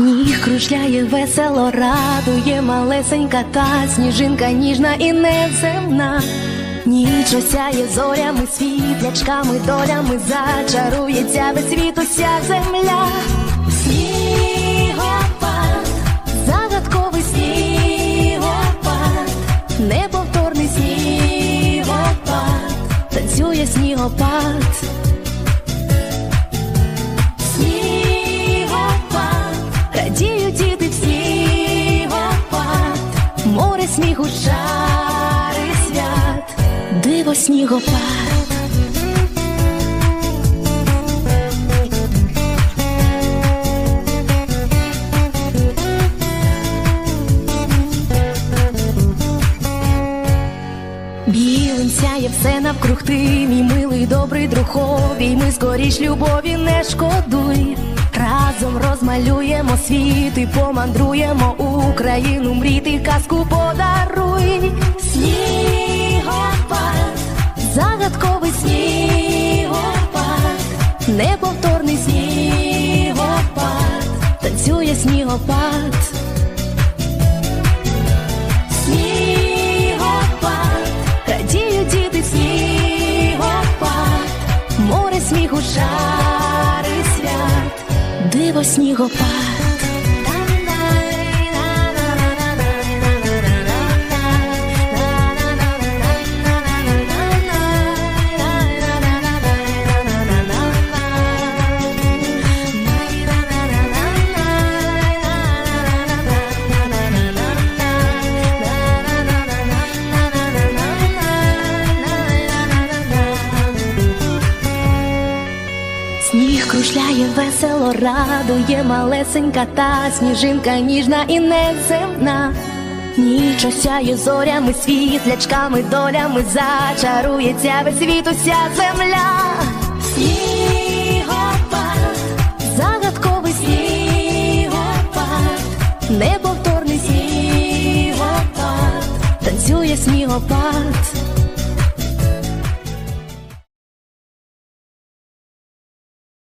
Сніг кружляє весело, радує малесенька та сніжинка ніжна і неземна. Ніч осяє зорями, світлячками, долями зачарується весь світ уся земля. Снігопад, загадковий снігопад, неповторний снігопад, танцює снігопад. Сміху, шари свят, диво снігопад. Білим сяє все навкруг ти, мій милий, добрий друг Ми скоріш любові не шкодуй. Разом розмалюємо світ і помандруємо Україну, мрійти казку подаруй. Снігопад, загадковий снігопад, неповторний снігопад, танцює снігопад. Снігопад, радіють діти снігопад, море сміху, свят, диво снігопад. Весело, радує малесенька та сніжинка ніжна і неземна. Ніч осяє зорями, світлячками, долями зачарується весь світ уся земля. Снігопад, загадковий снігопад, неповторний снігопад, танцює снігопад.